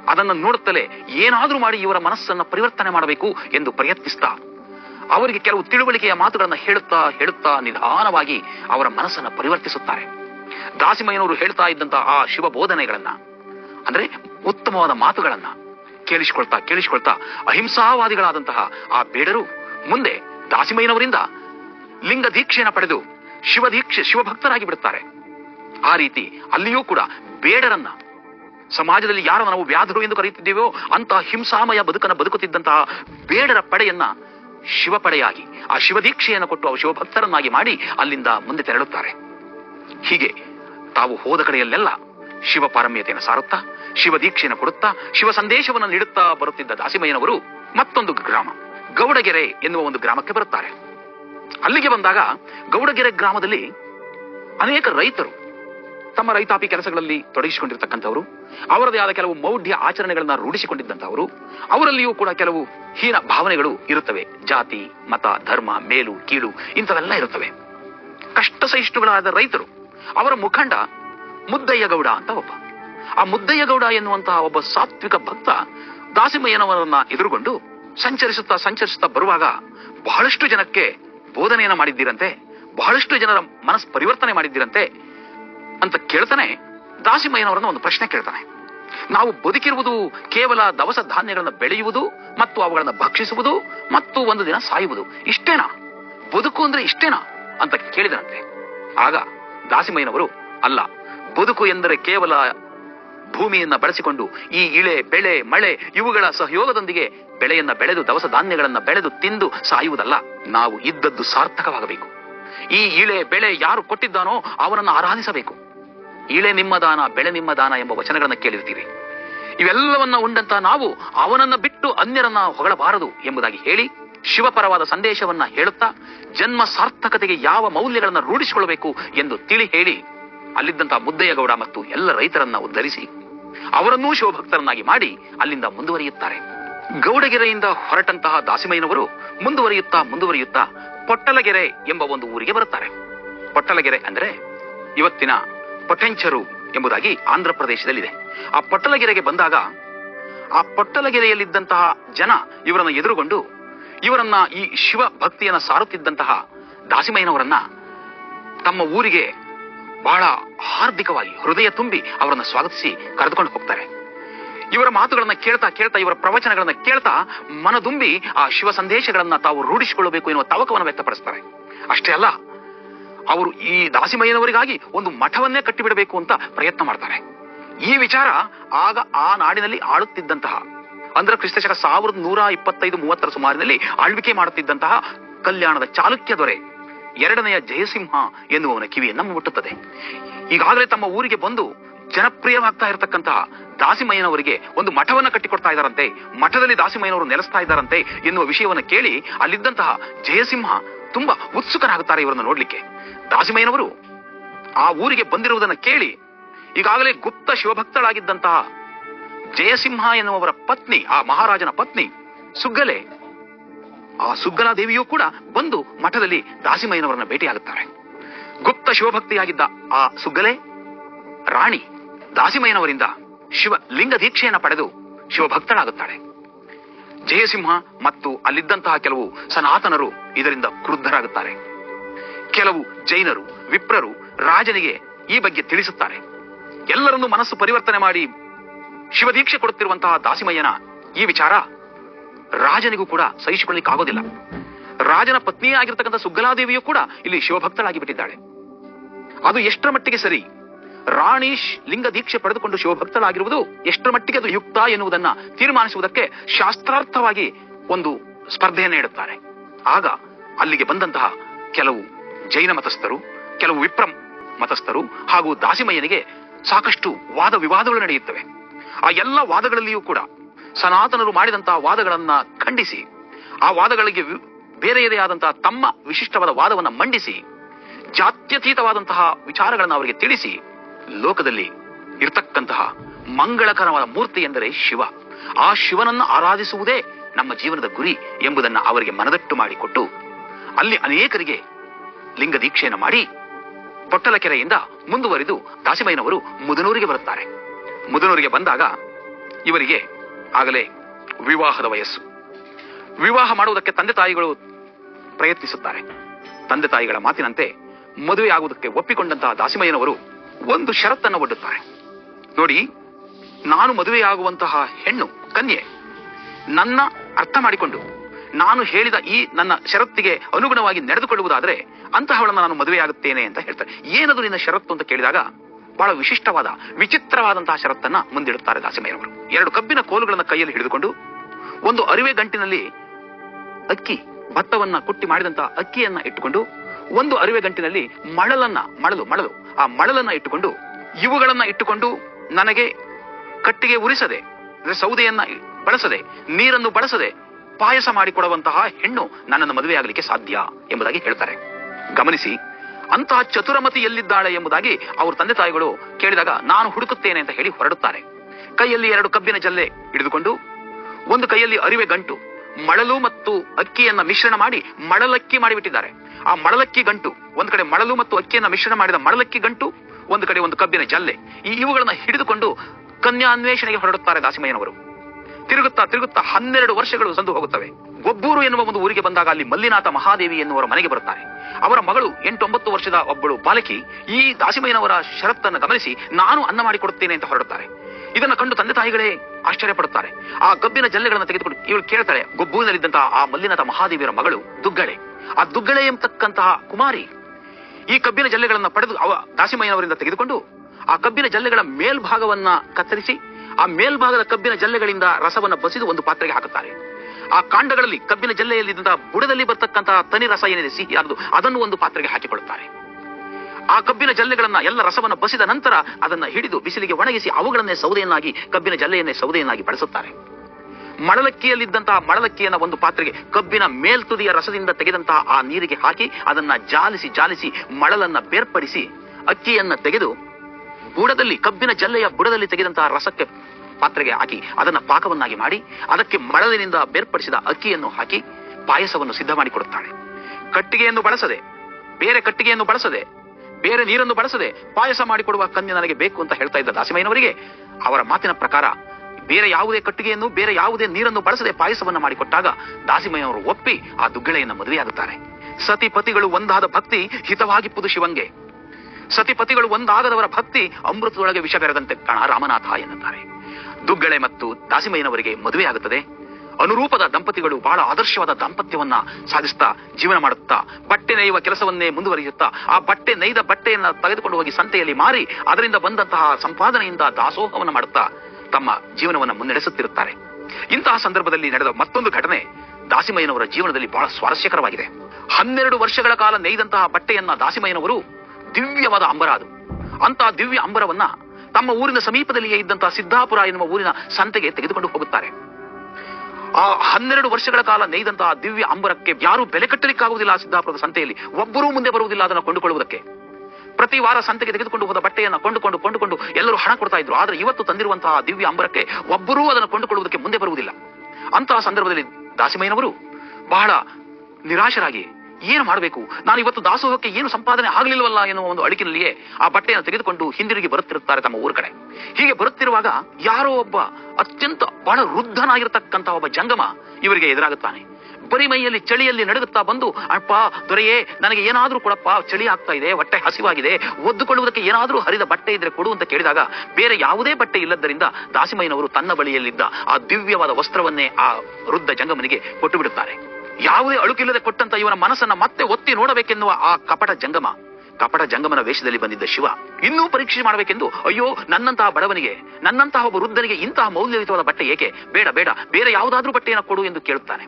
ಅದನ್ನು ನೋಡುತ್ತಲೇ ಏನಾದರೂ ಮಾಡಿ ಇವರ ಮನಸ್ಸನ್ನು ಪರಿವರ್ತನೆ ಮಾಡಬೇಕು ಎಂದು ಪ್ರಯತ್ನಿಸ್ತಾ, ಅವರಿಗೆ ಕೆಲವು ತಿಳುವಳಿಕೆಯ ಮಾತುಗಳನ್ನು ಹೇಳುತ್ತಾ ಹೇಳುತ್ತಾ ನಿಧಾನವಾಗಿ ಅವರ ಮನಸ್ಸನ್ನು ಪರಿವರ್ತಿಸುತ್ತಾರೆ. ದಾಸಿಮಯ್ಯನವರು ಹೇಳ್ತಾ ಇದ್ದಂತಹ ಆ ಶಿವ ಬೋಧನೆಗಳನ್ನ ಅಂದ್ರೆ ಉತ್ತಮವಾದ ಮಾತುಗಳನ್ನ ಕೇಳಿಸಿಕೊಳ್ತಾ ಕೇಳಿಸಿಕೊಳ್ತಾ ಅಹಿಂಸಾವಾದಿಗಳಾದಂತಹ ಆ ಬೇಡರು ಮುಂದೆ ದಾಸಿಮಯ್ಯನವರಿಂದ ಲಿಂಗ ದೀಕ್ಷೆಯನ್ನು ಪಡೆದು ಶಿವದೀಕ್ಷೆ ಶಿವಭಕ್ತರಾಗಿ ಬಿಡುತ್ತಾರೆ. ಆ ರೀತಿ ಅಲ್ಲಿಯೂ ಕೂಡ ಬೇಡರನ್ನ ಸಮಾಜದಲ್ಲಿ ಯಾರು ನಾವು ವ್ಯಾಧರು ಎಂದು ಕರೆಯುತ್ತಿದ್ದೇವೋ ಅಂತಹ ಹಿಂಸಾಮಯ ಬದುಕನ್ನು ಬದುಕುತ್ತಿದ್ದಂತಹ ಬೇಡರ ಪಡೆಯನ್ನ ಶಿವಪಡೆಯಾಗಿ, ಆ ಶಿವದೀಕ್ಷೆಯನ್ನು ಕೊಟ್ಟು ಅವು ಶಿವಭಕ್ತರನ್ನಾಗಿ ಮಾಡಿ ಅಲ್ಲಿಂದ ಮುಂದೆ ತೆರಳುತ್ತಾರೆ. ಹೀಗೆ ತಾವು ಹೋದ ಕಡೆಯಲ್ಲೆಲ್ಲ ಶಿವ ಪಾರಮ್ಯತೆಯನ್ನು ಸಾರುತ್ತಾ ಶಿವ ದೀಕ್ಷೆಯನ್ನು ಕೊಡುತ್ತಾ, ಶಿವ ಸಂದೇಶವನ್ನು ನೀಡುತ್ತಾ ಬರುತ್ತಿದ್ದ ದಾಸಿಮಯ್ಯನವರು ಮತ್ತೊಂದು ಗ್ರಾಮ, ಗೌಡಗೆರೆ ಎನ್ನುವ ಒಂದು ಗ್ರಾಮಕ್ಕೆ ಬರುತ್ತಾರೆ. ಅಲ್ಲಿಗೆ ಬಂದಾಗ ಗೌಡಗೆರೆ ಗ್ರಾಮದಲ್ಲಿ ಅನೇಕ ರೈತರು ತಮ್ಮ ರೈತಾಪಿ ಕೆಲಸಗಳಲ್ಲಿ ತೊಡಗಿಸಿಕೊಂಡಿರ್ತಕ್ಕಂಥವರು, ಅವರದೇ ಆದ ಕೆಲವು ಮೌಢ್ಯ ಆಚರಣೆಗಳನ್ನ ರೂಢಿಸಿಕೊಂಡಿದ್ದಂಥವರು, ಅವರಲ್ಲಿಯೂ ಕೂಡ ಕೆಲವು ಹೀನ ಭಾವನೆಗಳು ಇರುತ್ತವೆ. ಜಾತಿ, ಮತ, ಧರ್ಮ, ಮೇಲು, ಕೀಳು ಇಂಥವೆಲ್ಲ ಇರುತ್ತವೆ. ಕಷ್ಟ ಸಹಿಷ್ಣುಗಳಾದ ರೈತರು, ಅವರ ಮುಖಂಡ ಮುದ್ದಯ್ಯ ಗೌಡ ಅಂತ ಒಬ್ಬ. ಆ ಮುದ್ದಯ್ಯಗೌಡ ಎನ್ನುವಂತಹ ಒಬ್ಬ ಸಾತ್ವಿಕ ಭಕ್ತ ದಾಸಿಮಯ್ಯನವರನ್ನ ಎದುರುಗೊಂಡು ಸಂಚರಿಸುತ್ತಾ ಸಂಚರಿಸುತ್ತಾ ಬರುವಾಗ ಬಹಳಷ್ಟು ಜನಕ್ಕೆ ಬೋಧನೆಯನ್ನ ಮಾಡಿದ್ದೀರಂತೆ, ಬಹಳಷ್ಟು ಜನರ ಮನಸ್ಸು ಪರಿವರ್ತನೆ ಮಾಡಿದ್ದೀರಂತೆ ಅಂತ ಕೇಳ್ತಾನೆ ದಾಸಿಮಯ್ಯನವರನ್ನ ಒಂದು ಪ್ರಶ್ನೆ ಕೇಳ್ತಾನೆ. ನಾವು ಬದುಕಿರುವುದು ಕೇವಲ ದವಸ ಧಾನ್ಯಗಳನ್ನು ಬೆಳೆಯುವುದು ಮತ್ತು ಅವುಗಳನ್ನು ಭಕ್ಷಿಸುವುದು ಮತ್ತು ಒಂದು ದಿನ ಸಾಯುವುದು ಇಷ್ಟೇನಾ? ಬದುಕು ಅಂದ್ರೆ ಇಷ್ಟೇನಾ ಅಂತ ಕೇಳಿದರಂತೆ ಆಗ ದಾಸಿಮಯ್ಯನವರು ಅಲ್ಲ, ಬದುಕು ಎಂದರೆ ಕೇವಲ ಭೂಮಿಯನ್ನ ಬಳಸಿಕೊಂಡು ಈ ಇಳೆ, ಬೆಳೆ, ಮಳೆ ಇವುಗಳ ಸಹಯೋಗದೊಂದಿಗೆ ಬೆಳೆಯನ್ನ ಬೆಳೆದು ದವಸ ಧಾನ್ಯಗಳನ್ನ ಬೆಳೆದು ತಿಂದು ಸಾಯುವುದಲ್ಲ. ನಾವು ಇದ್ದದ್ದು ಸಾರ್ಥಕವಾಗಬೇಕು. ಈ ಇಳೆ, ಬೆಳೆ ಯಾರು ಕೊಟ್ಟಿದ್ದಾನೋ ಅವರನ್ನು ಆರಾಧಿಸಬೇಕು. ಇಳೆ ನಿಮ್ಮ ದಾನ, ಬೆಳೆ ನಿಮ್ಮ ದಾನ ಎಂಬ ವಚನಗಳನ್ನು ಕೇಳಿರ್ತೀವಿ ಇವೆಲ್ಲವನ್ನ ಉಂಡಂತ ನಾವು ಅವನನ್ನ ಬಿಟ್ಟು ಅನ್ಯರನ್ನ ಹೊಗಳಬಾರದು ಎಂಬುದಾಗಿ ಹೇಳಿ ಶಿವಪರವಾದ ಸಂದೇಶವನ್ನ ಹೇಳುತ್ತಾ ಜನ್ಮ ಸಾರ್ಥಕತೆಗೆ ಯಾವ ಮೌಲ್ಯಗಳನ್ನು ರೂಢಿಸಿಕೊಳ್ಳಬೇಕು ಎಂದು ತಿಳಿ ಹೇಳಿ ಅಲ್ಲಿದ್ದಂತಹ ಮುದ್ದಯ್ಯಗೌಡ ಮತ್ತು ಎಲ್ಲ ರೈತರನ್ನ ಉದ್ಧರಿಸಿ ಅವರನ್ನೂ ಶಿವಭಕ್ತರನ್ನಾಗಿ ಮಾಡಿ ಅಲ್ಲಿಂದ ಮುಂದುವರಿಯುತ್ತಾರೆ. ಗೌಡಗೆರೆಯಿಂದ ಹೊರಟಂತಹ ದಾಸಿಮಯ್ಯನವರು ಮುಂದುವರಿಯುತ್ತಾ ಮುಂದುವರಿಯುತ್ತಾ ಪೊಟ್ಟಲಗೆರೆ ಎಂಬ ಒಂದು ಊರಿಗೆ ಬರುತ್ತಾರೆ. ಪೊಟ್ಟಲಗೆರೆ ಅಂದ್ರೆ ಇವತ್ತಿನ ಪೊಟೆಂಚರು ಎಂಬುದಾಗಿ ಆಂಧ್ರ ಪ್ರದೇಶದಲ್ಲಿದೆ. ಆ ಪೊಟ್ಟಲಗೆರೆಗೆ ಬಂದಾಗ ಆ ಪೊಟ್ಟಲಗೆರೆಯಲ್ಲಿದ್ದಂತಹ ಜನ ಇವರನ್ನು ಎದುರುಗೊಂಡು ಇವರನ್ನ ಈ ಶಿವ ಭಕ್ತಿಯನ್ನು ಸಾರುತ್ತಿದ್ದಂತಹ ದಾಸಿಮಯ್ಯನವರನ್ನ ತಮ್ಮ ಊರಿಗೆ ಬಹಳ ಹಾರ್ದಿಕವಾಗಿ ಹೃದಯ ತುಂಬಿ ಅವರನ್ನು ಸ್ವಾಗತಿಸಿ ಕರೆದುಕೊಂಡು ಹೋಗ್ತಾರೆ. ಇವರ ಮಾತುಗಳನ್ನ ಕೇಳ್ತಾ ಕೇಳ್ತಾ, ಇವರ ಪ್ರವಚನಗಳನ್ನ ಕೇಳ್ತಾ ಮನದುಂಬಿ ಆ ಶಿವ ಸಂದೇಶಗಳನ್ನ ತಾವು ರೂಢಿಸಿಕೊಳ್ಳಬೇಕು ಎನ್ನುವ ತವಕವನ್ನು ವ್ಯಕ್ತಪಡಿಸ್ತಾರೆ. ಅಷ್ಟೇ ಅಲ್ಲ, ಅವರು ಈ ದಾಸಿಮಯ್ಯನವರಿಗಾಗಿ ಒಂದು ಮಠವನ್ನೇ ಕಟ್ಟಿಬಿಡಬೇಕು ಅಂತ ಪ್ರಯತ್ನ ಮಾಡ್ತಾರೆ. ಈ ವಿಚಾರ ಆಗ ಆ ನಾಡಿನಲ್ಲಿ ಆಳುತ್ತಿದ್ದಂತಹ, ಅಂದ್ರೆ ಕ್ರಿಸ್ತಶಕ ಸಾವಿರದ ನೂರ ಇಪ್ಪತ್ತೈದು ಮೂವತ್ತರ ಸುಮಾರಿನಲ್ಲಿ ಆಳ್ವಿಕೆ ಮಾಡುತ್ತಿದ್ದಂತಹ ಕಲ್ಯಾಣದ ಚಾಲುಕ್ಯ ದೊರೆ ಎರಡನೆಯ ಜಯಸಿಂಹ ಎನ್ನುವವನ ಕಿವಿಯನ್ನ ಮುಟ್ಟುತ್ತದೆ. ಈಗಾಗಲೇ ತಮ್ಮ ಊರಿಗೆ ಬಂದು ಜನಪ್ರಿಯವಾಗ್ತಾ ಇರತಕ್ಕಂತಹ ದಾಸಿಮಯ್ಯನವರಿಗೆ ಒಂದು ಮಠವನ್ನು ಕಟ್ಟಿಕೊಡ್ತಾ ಇದ್ದಾರಂತೆ, ಮಠದಲ್ಲಿ ದಾಸಿಮಯ್ಯನವರು ನೆಲೆಸ್ತಾ ಇದ್ದಾರಂತೆ ಎನ್ನುವ ವಿಷಯವನ್ನು ಕೇಳಿ ಅಲ್ಲಿದ್ದಂತಹ ಜಯಸಿಂಹ ತುಂಬಾ ಉತ್ಸುಕರಾಗುತ್ತಾರೆ ಇವರನ್ನು ನೋಡ್ಲಿಕ್ಕೆ. ದಾಸಿಮಯ್ಯನವರು ಆ ಊರಿಗೆ ಬಂದಿರುವುದನ್ನು ಕೇಳಿ ಈಗಾಗಲೇ ಗುಪ್ತ ಶಿವಭಕ್ತಳಾಗಿದ್ದಂತಹ ಜಯಸಿಂಹ ಎನ್ನುವವರ ಪತ್ನಿ, ಆ ಮಹಾರಾಜನ ಪತ್ನಿ ಸುಗ್ಗಲೆ ಆ ಸುಗ್ಗಲಾದೇವಿಯೂ ಕೂಡ ಬಂದು ಮಠದಲ್ಲಿ ದಾಸಿಮಯ್ಯನವರನ್ನ ಭೇಟಿಯಾಗುತ್ತಾರೆ. ಗುಪ್ತ ಶಿವಭಕ್ತಿಯಾಗಿದ್ದ ಆ ಸುಗ್ಗಲೆ, ರಾಣಿ ದಾಸಿಮಯ್ಯನವರಿಂದ ಶಿವ ಲಿಂಗ ದೀಕ್ಷೆಯನ್ನ ಪಡೆದು ಶಿವಭಕ್ತಳಾಗುತ್ತಾಳೆ ಜಯಸಿಂಹ ಮತ್ತು ಅಲ್ಲಿದ್ದಂತಹ ಕೆಲವು ಸನಾತನರು ಇದರಿಂದ ಕ್ರುದ್ಧರಾಗುತ್ತಾರೆ. ಕೆಲವು ಜೈನರು, ವಿಪ್ರರು ರಾಜನಿಗೆ ಈ ಬಗ್ಗೆ ತಿಳಿಸುತ್ತಾರೆ. ಎಲ್ಲರನ್ನೂ ಮನಸ್ಸು ಪರಿವರ್ತನೆ ಮಾಡಿ ಶಿವದೀಕ್ಷೆ ಕೊಡುತ್ತಿರುವಂತಹ ದಾಸಿಮಯ್ಯನ ಈ ವಿಚಾರ ರಾಜನಿಗೂ ಕೂಡ ಸಹಿಸಿಕೊಳ್ಳಿಕ್ಕಾಗೋದಿಲ್ಲ ರಾಜನ ಪತ್ನಿಯೇ ಆಗಿರ್ತಕ್ಕಂಥ ಸುಗ್ಗಲಾದೇವಿಯೂ ಕೂಡ ಇಲ್ಲಿ ಶಿವಭಕ್ತಳಾಗಿ ಬಿಟ್ಟಿದ್ದಾಳೆ ಅದು ಎಷ್ಟರ ಮಟ್ಟಿಗೆ ಸರಿ? ರಾಣಿಶ್ ಲಿಂಗ ದೀಕ್ಷೆ ಪಡೆದುಕೊಂಡು ಶಿವಭಕ್ತಳಾಗಿರುವುದು ಎಷ್ಟರ ಮಟ್ಟಿಗೆ ಅದು ಯುಕ್ತ ಎನ್ನುವುದನ್ನ ತೀರ್ಮಾನಿಸುವುದಕ್ಕೆ ಶಾಸ್ತ್ರಾರ್ಥವಾಗಿ ಒಂದು ಸ್ಪರ್ಧೆಯನ್ನು ಇಡುತ್ತಾರೆ. ಆಗ ಅಲ್ಲಿಗೆ ಬಂದಂತಹ ಕೆಲವು ಜೈನ ಮತಸ್ಥರು, ಕೆಲವು ವಿಪ್ರ ಮತಸ್ಥರು ಹಾಗೂ ದಾಸಿಮಯ್ಯನಿಗೆ ಸಾಕಷ್ಟು ವಾದ ವಿವಾದಗಳು ನಡೆಯುತ್ತವೆ. ಆ ಎಲ್ಲ ವಾದಗಳಲ್ಲಿಯೂ ಕೂಡ ಸನಾತನರು ಮಾಡಿದಂತಹ ವಾದಗಳನ್ನ ಖಂಡಿಸಿ, ಆ ವಾದಗಳಿಗೆ ಬೇರೆ ಬೇರೆಯದೇ ಆದಂತಹ ತಮ್ಮ ವಿಶಿಷ್ಟವಾದ ವಾದವನ್ನ ಮಂಡಿಸಿ, ಜಾತ್ಯತೀತವಾದಂತಹ ವಿಚಾರಗಳನ್ನು ಅವರಿಗೆ ತಿಳಿಸಿ, ಲೋಕದಲ್ಲಿ ಇರತಕ್ಕಂತಹ ಮಂಗಳಕರವಾದ ಮೂರ್ತಿ ಎಂದರೆ ಶಿವ. ಆ ಶಿವನನ್ನು ಆರಾಧಿಸುವುದೇ ನಮ್ಮ ಜೀವನದ ಗುರಿ ಎಂಬುದನ್ನ ಅವರಿಗೆ ಮನದಟ್ಟು ಮಾಡಿಕೊಟ್ಟು, ಅಲ್ಲಿ ಅನೇಕರಿಗೆ ಲಿಂಗ ದೀಕ್ಷೆಯನ್ನು ಮಾಡಿ ಪೊಟ್ಟಲಕೆರೆಯಿಂದ ಮುಂದುವರಿದು ದಾಸಿಮಯ್ಯನವರು ಮುದನೂರಿಗೆ ಬರುತ್ತಾರೆ. ಮುದನೂರಿಗೆ ಬಂದಾಗ ಇವರಿಗೆ ಆಗಲೇ ವಿವಾಹದ ವಯಸ್ಸು. ವಿವಾಹ ಮಾಡುವುದಕ್ಕೆ ತಂದೆ ತಾಯಿಗಳು ಪ್ರಯತ್ನಿಸುತ್ತಾರೆ. ತಂದೆ ತಾಯಿಗಳ ಮಾತಿನಂತೆ ಮದುವೆ ಆಗುವುದಕ್ಕೆ ಒಪ್ಪಿಕೊಂಡಂತಹ ದಾಸಿಮಯ್ಯನವರು ಒಂದು ಷರತ್ತನ್ನು ಒಡ್ಡುತ್ತಾರೆ. ನೋಡಿ, ನಾನು ಮದುವೆಯಾಗುವಂತಹ ಹೆಣ್ಣು, ಕನ್ಯೆ, ನನ್ನ ಅರ್ಥ ಮಾಡಿಕೊಂಡು ನಾನು ಹೇಳಿದ ಈ ನನ್ನ ಷರತ್ತಿಗೆ ಅನುಗುಣವಾಗಿ ನಡೆದುಕೊಳ್ಳುವುದಾದರೆ ಅಂತಹವಳನ್ನು ನಾನು ಮದುವೆಯಾಗುತ್ತೇನೆ ಅಂತ ಹೇಳ್ತಾರೆ. ಏನದು ನಿನ್ನ ಷರತ್ತು ಅಂತ ಕೇಳಿದಾಗ ಬಹಳ ವಿಶಿಷ್ಟವಾದ, ವಿಚಿತ್ರವಾದಂತಹ ಷರತ್ತನ್ನ ಮುಂದಿಡುತ್ತಾರೆ ದಾಸಿಮಯ್ಯನವರು. ಎರಡು ಕಬ್ಬಿನ ಕೋಲುಗಳನ್ನು ಕೈಯಲ್ಲಿ ಹಿಡಿದುಕೊಂಡು, ಒಂದು ಅರಿವೆ ಗಂಟಿನಲ್ಲಿ ಅಕ್ಕಿ ಭತ್ತವನ್ನ ಕುಟ್ಟಿ ಮಾಡಿದಂತಹ ಅಕ್ಕಿಯನ್ನ ಇಟ್ಟುಕೊಂಡು, ಒಂದು ಅರಿವೆ ಗಂಟಿನಲ್ಲಿ ಮಳಲನ್ನ, ಮಳಲು ಮಳಲು, ಆ ಮಳಲನ್ನ ಇಟ್ಟುಕೊಂಡು, ಇವುಗಳನ್ನ ಇಟ್ಟುಕೊಂಡು ನನಗೆ ಕಟ್ಟಿಗೆ ಉರಿಸದೆ ಸೌದೆಯನ್ನ ಬಳಸದೆ, ನೀರನ್ನು ಬಳಸದೆ ಪಾಯಸ ಮಾಡಿಕೊಡುವಂತಹ ಹೆಣ್ಣು ನನ್ನನ್ನು ಮದುವೆಯಾಗಲಿಕ್ಕೆ ಸಾಧ್ಯ ಎಂಬುದಾಗಿ ಹೇಳ್ತಾರೆ. ಗಮನಿಸಿ ಅಂತಹ ಚತುರಮತಿ ಎಲ್ಲಿದ್ದಾಳೆ ಎಂಬುದಾಗಿ ಅವ್ರ ತಂದೆ ತಾಯಿಗಳು ಕೇಳಿದಾಗ ನಾನು ಹುಡುಕುತ್ತೇನೆ ಅಂತ ಹೇಳಿ ಹೊರಡುತ್ತಾರೆ. ಕೈಯಲ್ಲಿ ಎರಡು ಕಬ್ಬಿನ ಜಲ್ಲೆ ಹಿಡಿದುಕೊಂಡು, ಒಂದು ಕೈಯಲ್ಲಿ ಅರಿವೆ ಗಂಟು, ಮಳಲು ಮತ್ತು ಅಕ್ಕಿಯನ್ನ ಮಿಶ್ರಣ ಮಾಡಿ ಮಳಲಕ್ಕಿ ಮಾಡಿಬಿಟ್ಟಿದ್ದಾರೆ. ಆ ಮಳಲಕ್ಕಿ ಗಂಟು, ಒಂದು ಕಡೆ ಮಳಲು ಮತ್ತು ಅಕ್ಕಿಯನ್ನ ಮಿಶ್ರಣ ಮಾಡಿದ ಮಳಲಕ್ಕಿ ಗಂಟು, ಒಂದು ಕಡೆ ಒಂದು ಕಬ್ಬಿನ ಜಲ್ಲೆ. ಈ ಇವುಗಳನ್ನ ಹಿಡಿದುಕೊಂಡು ಕನ್ಯಾ ಅನ್ವೇಷಣೆಗೆ ಹೊರಡುತ್ತಾರೆ ದಾಸಿಮಯ್ಯನವರು. ತಿರುಗುತ್ತಾ ತಿರುಗುತ್ತಾ ಹನ್ನೆರಡು ವರ್ಷಗಳು ಸಂದು ಹೋಗುತ್ತವೆ. ಗೊಬ್ಬೂರು ಎನ್ನುವ ಒಂದು ಊರಿಗೆ ಬಂದಾಗ ಅಲ್ಲಿ ಮಲ್ಲಿನಾಥ ಮಹಾದೇವಿ ಎನ್ನುವರ ಮನೆಗೆ ಬರುತ್ತಾರೆ. ಅವರ ಮಗಳು ಎಂಟೊಂಬತ್ತು ವರ್ಷದ ಒಬ್ಬಳು ಬಾಲಕಿ ಈ ದಾಸಿಮಯ್ಯನವರ ಷರತ್ತನ್ನು ಗಮನಿಸಿ ನಾನು ಅನ್ನ ಮಾಡಿಕೊಡುತ್ತೇನೆ ಅಂತ ಹೊರಡುತ್ತಾರೆ. ಇದನ್ನು ಕಂಡು ತಂದೆ ತಾಯಿಗಳೇ ಆಶ್ಚರ್ಯ ಪಡುತ್ತಾರೆ ಆ ಗಬ್ಬಿನ ಜಲ್ಲೆಗಳನ್ನು ತೆಗೆದುಕೊಂಡು ಇವಳು ಕೇಳ್ತಾಳೆ ಗೊಬ್ಬೂರಿನಲ್ಲಿದ್ದಂತಹ ಆ ಮಲ್ಲಿನಾಥ ಮಹಾದೇವಿಯರ ಮಗಳು ದುಗ್ಗಳೆ. ಆ ದುಗ್ಗಳೆ ಎಂಬತಕ್ಕಂತಹ ಕುಮಾರಿ? ಈ ಕಬ್ಬಿನ ಜಲ್ಲೆಗಳನ್ನು ಪಡೆದು ಅವ ದಾಸಿಮಯ್ಯನವರಿಂದ ತೆಗೆದುಕೊಂಡು ಆ ಕಬ್ಬಿನ ಜಲ್ಲೆಗಳ ಮೇಲ್ಭಾಗವನ್ನ ಕತ್ತರಿಸಿ ಆ ಮೇಲ್ಭಾಗದ ಕಬ್ಬಿನ ಜಲ್ಲೆಗಳಿಂದ ರಸವನ್ನು ಬಸಿದು ಒಂದು ಪಾತ್ರೆಗೆ ಹಾಕುತ್ತಾರೆ. ಆ ಕಾಂಡಗಳಲ್ಲಿ, ಕಬ್ಬಿನ ಜಲ್ಲೆಯಲ್ಲಿದ್ದಂತಹ ಬುಡದಲ್ಲಿ ಬರ್ತಕ್ಕಂತಹ ತನಿ ರಸ ಏನಿದೆ, ಸಿಹಿ ಅದು ಅದನ್ನು ಒಂದು ಪಾತ್ರೆಗೆ ಹಾಕಿಕೊಳ್ಳುತ್ತಾರೆ. ಆ ಕಬ್ಬಿನ ಜಲ್ಲೆಗಳನ್ನ, ಎಲ್ಲ ರಸವನ್ನು ಬಸಿದ ನಂತರ ಅದನ್ನ ಹಿಡಿದು ಬಿಸಿಲಿಗೆ ಒಣಗಿಸಿ ಅವುಗಳನ್ನೇ ಸೌದೆಯನ್ನಾಗಿ, ಕಬ್ಬಿನ ಜಲ್ಲೆಯನ್ನೇ ಸೌದೆಯನ್ನಾಗಿ ಬಳಸುತ್ತಾರೆ. ಮಳಲಕ್ಕಿಯಲ್ಲಿದ್ದಂತಹ ಮಳಲಕ್ಕಿಯನ್ನ ಒಂದು ಪಾತ್ರೆಗೆ, ಕಬ್ಬಿನ ಮೇಲ್ತುದಿಯ ರಸದಿಂದ ತೆಗೆದಂತಹ ಆ ನೀರಿಗೆ ಹಾಕಿ, ಅದನ್ನ ಜಾಲಿಸಿ ಜಾಲಿಸಿ ಮಳಲನ್ನ ಬೇರ್ಪಡಿಸಿ, ಅಕ್ಕಿಯನ್ನ ತೆಗೆದು, ಬುಡದಲ್ಲಿ, ಕಬ್ಬಿನ ಜಲ್ಲೆಯ ಬುಡದಲ್ಲಿ ತೆಗೆದಂತಹ ರಸಕ್ಕೆ ಪಾತ್ರೆಗೆ ಹಾಕಿ, ಅದನ್ನ ಪಾಕವನ್ನಾಗಿ ಮಾಡಿ, ಅದಕ್ಕೆ ಮಡಲಿನಿಂದ ಬೇರ್ಪಡಿಸಿದ ಅಕ್ಕಿಯನ್ನು ಹಾಕಿ ಪಾಯಸವನ್ನು ಸಿದ್ಧ ಮಾಡಿಕೊಡುತ್ತಾಳೆ. ಕಟ್ಟಿಗೆಯನ್ನು ಬಳಸದೆ, ಬೇರೆ ಕಟ್ಟಿಗೆಯನ್ನು ಬಳಸದೆ, ಬೇರೆ ನೀರನ್ನು ಬಳಸದೆ ಪಾಯಸ ಮಾಡಿಕೊಡುವ ಕನ್ಯೆ ನನಗೆ ಬೇಕು ಅಂತ ಹೇಳ್ತಾ ಇದ್ದ ದಾಸಿಮಯ್ಯನವರಿಗೆ ಅವರ ಮಾತಿನ ಪ್ರಕಾರ ಬೇರೆ ಯಾವುದೇ ಕಟ್ಟಿಗೆಯನ್ನು, ಬೇರೆ ಯಾವುದೇ ನೀರನ್ನು ಬಳಸದೆ ಪಾಯಸವನ್ನ ಮಾಡಿಕೊಟ್ಟಾಗ ದಾಸಿಮಯ್ಯವರು ಒಪ್ಪಿ ಆ ದುಗ್ಗಳೆಯನ್ನು ಮದುವೆಯಾಗುತ್ತಾರೆ. ಸತಿಪತಿಗಳು ಒಂದಾದ ಭಕ್ತಿ ಹಿತವಾಗಿಪ್ಪುದು ಶಿವಂಗೆ. ಸತಿಪತಿಗಳು ಒಂದಾಗದವರ ಭಕ್ತಿ ಅಮೃತದೊಳಗೆ ವಿಷ ಬೆರೆದಂತೆ ಕಾಣ ರಾಮನಾಥ ಎನ್ನುತ್ತಾರೆ. ದುಗ್ಗಳೆ ಮತ್ತು ದಾಸಿಮಯ್ಯನವರಿಗೆ ಮದುವೆಯಾಗುತ್ತದೆ ಅನುರೂಪದ ದಂಪತಿಗಳು ಬಹಳ ಆದರ್ಶವಾದ ದಾಂಪತ್ಯವನ್ನ ಸಾಧಿಸ್ತಾ ಜೀವನ ಮಾಡುತ್ತಾ, ಬಟ್ಟೆ ನೇಯುವ ಕೆಲಸವನ್ನೇ ಮುಂದುವರಿಯುತ್ತಾ, ಆ ಬಟ್ಟೆ ನೇಯ್ದ ಬಟ್ಟೆಯನ್ನ ತೆಗೆದುಕೊಂಡು ಹೋಗಿ ಸಂತೆಯಲ್ಲಿ ಮಾರಿ, ಅದರಿಂದ ಬಂದಂತಹ ಸಂಪಾದನೆಯಿಂದ ದಾಸೋಹವನ್ನು ಮಾಡುತ್ತಾ ತಮ್ಮ ಜೀವನವನ್ನು ಮುನ್ನಡೆಸುತ್ತಿರುತ್ತಾರೆ. ಇಂತಹ ಸಂದರ್ಭದಲ್ಲಿ ನಡೆದ ಮತ್ತೊಂದು ಘಟನೆ ದಾಸಿಮಯ್ಯನವರ ಜೀವನದಲ್ಲಿ ಬಹಳ ಸ್ವಾರಸ್ಯಕರವಾಗಿದೆ. ಹನ್ನೆರಡು ವರ್ಷಗಳ ಕಾಲ ನೇಯ್ದಂತಹ ಬಟ್ಟೆಯನ್ನ ದಾಸಿಮಯ್ಯನವರು ದಿವ್ಯವಾದ ಅಂಬರ ಅದು. ಅಂತಹ ದಿವ್ಯ ಅಂಬರವನ್ನ ತಮ್ಮ ಊರಿನ ಸಮೀಪದಲ್ಲಿಯೇ ಇದ್ದಂತಹ ಸಿದ್ದಾಪುರ ಎನ್ನುವ ಊರಿನ ಸಂತೆಗೆ ತೆಗೆದುಕೊಂಡು ಹೋಗುತ್ತಾರೆ. ಆ ಹನ್ನೆರಡು ವರ್ಷಗಳ ಕಾಲ ನೇಯ್ದಂತಹ ದಿವ್ಯ ಅಂಬರಕ್ಕೆ ಯಾರು ಬೆಲೆ ಕಟ್ಟಲಿಕ್ಕಾಗುವುದಿಲ್ಲ ಸಿದ್ದಾಪುರದ ಸಂತೆಯಲ್ಲಿ. ಒಬ್ಬರೂ ಮುಂದೆ ಬರುವುದಿಲ್ಲ ಅದನ್ನು ಕೊಂಡುಕೊಳ್ಳುವುದಕ್ಕೆ. ಪ್ರತಿ ವಾರ ಸಂತೆಗೆ ತೆಗೆದುಕೊಂಡು ಹೋದ ಬಟ್ಟೆಯನ್ನು ಕೊಂಡುಕೊಂಡು ಕೊಂಡುಕೊಂಡು ಎಲ್ಲರೂ ಹಣ ಕೊಡ್ತಾ ಇದ್ರು. ಆದ್ರೆ ಇವತ್ತು ತಂದಿರುವಂತಹ ದಿವ್ಯ ಅಂಬರಕ್ಕೆ ಒಬ್ಬರೂ ಅದನ್ನು ಕೊಂಡುಕೊಳ್ಳುವುದಕ್ಕೆ ಮುಂದೆ ಬರುವುದಿಲ್ಲ. ಅಂತಹ ಸಂದರ್ಭದಲ್ಲಿ ದಾಸಿಮಯ್ಯನವರು ಬಹಳ ನಿರಾಶರಾಗಿ ಏನು ಮಾಡಬೇಕು? ನಾನು ಇವತ್ತು ದಾಸೋಹಕ್ಕೆ ಏನು ಸಂಪಾದನೆ ಆಗಲಿಲ್ಲವಲ್ಲ ಎನ್ನುವ ಒಂದು ಅಳಿಕಿನಲ್ಲಿಯೇ ಆ ಬಟ್ಟೆಯನ್ನು ತೆಗೆದುಕೊಂಡು ಹಿಂದಿರುಗಿ ಬರುತ್ತಿರುತ್ತಾರೆ ತಮ್ಮ ಊರ ಕಡೆ. ಹೀಗೆ ಬರುತ್ತಿರುವಾಗ ಯಾರೋ ಒಬ್ಬ ಅತ್ಯಂತ ಬಹಳ ವೃದ್ಧನಾಗಿರತಕ್ಕಂತ ಒಬ್ಬ ಜಂಗಮ ಇವರಿಗೆ ಎದುರಾಗುತ್ತಾನೆ. ಬರಿ ಮೈಯಲ್ಲಿ ಚಳಿಯಲ್ಲಿ ನಡುಗುತ್ತಾ ಬಂದು, ಅಪ್ಪ, ದೊರೆಯೇ, ನನಗೆ ಏನಾದ್ರೂ ಕೊಡಪ್ಪ, ಚಳಿ ಆಗ್ತಾ ಇದೆ, ಹೊಟ್ಟೆ ಹಸಿವಾಗಿದೆ, ಒದ್ದುಕೊಳ್ಳುವುದಕ್ಕೆ ಏನಾದ್ರೂ ಹರಿದ ಬಟ್ಟೆ ಇದ್ರೆ ಕೊಡು ಅಂತ ಕೇಳಿದಾಗ ಬೇರೆ ಯಾವುದೇ ಬಟ್ಟೆ ಇಲ್ಲದ್ದರಿಂದ ದಾಸಿಮಯ್ಯನವರು ತನ್ನ ಬಳಿಯಲ್ಲಿದ್ದ ಆ ದಿವ್ಯವಾದ ವಸ್ತ್ರವನ್ನೇ ಆ ವೃದ್ಧ ಜಂಗಮನಿಗೆ ಕೊಟ್ಟು ಬಿಡುತ್ತಾರೆ. ಯಾವುದೇ ಅಳುಕಿಲ್ಲದೆ ಕೊಟ್ಟಂತ ಇವನ ಮನಸ್ಸನ್ನ ಮತ್ತೆ ಒತ್ತಿ ನೋಡಬೇಕೆನ್ನುವ ಆ ಕಪಟ ಜಂಗಮ, ಕಪಟ ಜಂಗಮನ ವೇಷದಲ್ಲಿ ಬಂದಿದ್ದ ಶಿವ ಇನ್ನೂ ಪರೀಕ್ಷೆ ಮಾಡಬೇಕೆಂದು, ಅಯ್ಯೋ, ನನ್ನಂತಹ ಬಡವನಿಗೆ, ನನ್ನಂತಹ ಒಬ್ಬ ವೃದ್ಧನಿಗೆ ಇಂತಹ ಮೌಲ್ಯಯುತವಾದ ಬಟ್ಟೆ ಏಕೆ? ಬೇಡ ಬೇಡ, ಬೇರೆ ಯಾವುದಾದ್ರೂ ಬಟ್ಟೆಯನ್ನು ಕೊಡು ಎಂದು ಕೇಳುತ್ತಾನೆ.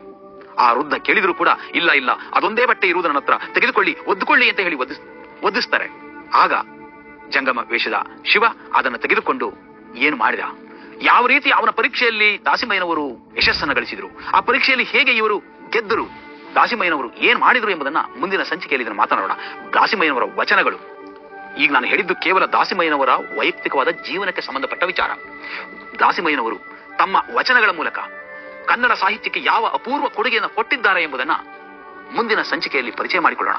ಆ ವೃದ್ಧ ಕೇಳಿದ್ರು ಕೂಡ, ಇಲ್ಲ ಇಲ್ಲ, ಅದೊಂದೇ ಬಟ್ಟೆ ಇರುವುದು ನನ್ನ ಹತ್ರ, ತೆಗೆದುಕೊಳ್ಳಿ, ಒದ್ದುಕೊಳ್ಳಿ ಅಂತ ಹೇಳಿ ಒದ್ದಿಸ್, ಒದ್ದಿಸ್ತಾರೆ. ಆಗ ಜಂಗಮ ವೇಷದ ಶಿವ ಅದನ್ನು ತೆಗೆದುಕೊಂಡು ಏನು ಮಾಡಿದ? ಯಾವ ರೀತಿ ಅವನ ಪರೀಕ್ಷೆಯಲ್ಲಿ ದಾಸಿಮಯ್ಯನವರು ಯಶಸ್ಸನ್ನು ಗಳಿಸಿದ್ರು? ಆ ಪರೀಕ್ಷೆಯಲ್ಲಿ ಹೇಗೆ ಇವರು ಗೆದ್ದರು. ದಾಸಿಮಯ್ಯನವರು ಏನ್ ಮಾಡಿದ್ರು ಎಂಬುದನ್ನ ಮುಂದಿನ ಸಂಚಿಕೆಯಲ್ಲಿ ಇದನ್ನು ಮಾತನಾಡೋಣ. ದಾಸಿಮಯ್ಯನವರ ವಚನಗಳು. ಈಗ ನಾನು ಹೇಳಿದ್ದು ಕೇವಲ ದಾಸಿಮಯ್ಯನವರ ವೈಯಕ್ತಿಕವಾದ ಜೀವನಕ್ಕೆ ಸಂಬಂಧಪಟ್ಟ ವಿಚಾರ. ದಾಸಿಮಯ್ಯನವರು ತಮ್ಮ ವಚನಗಳ ಮೂಲಕ ಕನ್ನಡ ಸಾಹಿತ್ಯಕ್ಕೆ ಯಾವ ಅಪೂರ್ವ ಕೊಡುಗೆಯನ್ನು ಕೊಟ್ಟಿದ್ದಾರೆ ಎಂಬುದನ್ನ ಮುಂದಿನ ಸಂಚಿಕೆಯಲ್ಲಿ ಪರಿಚಯ ಮಾಡಿಕೊಳ್ಳೋಣ.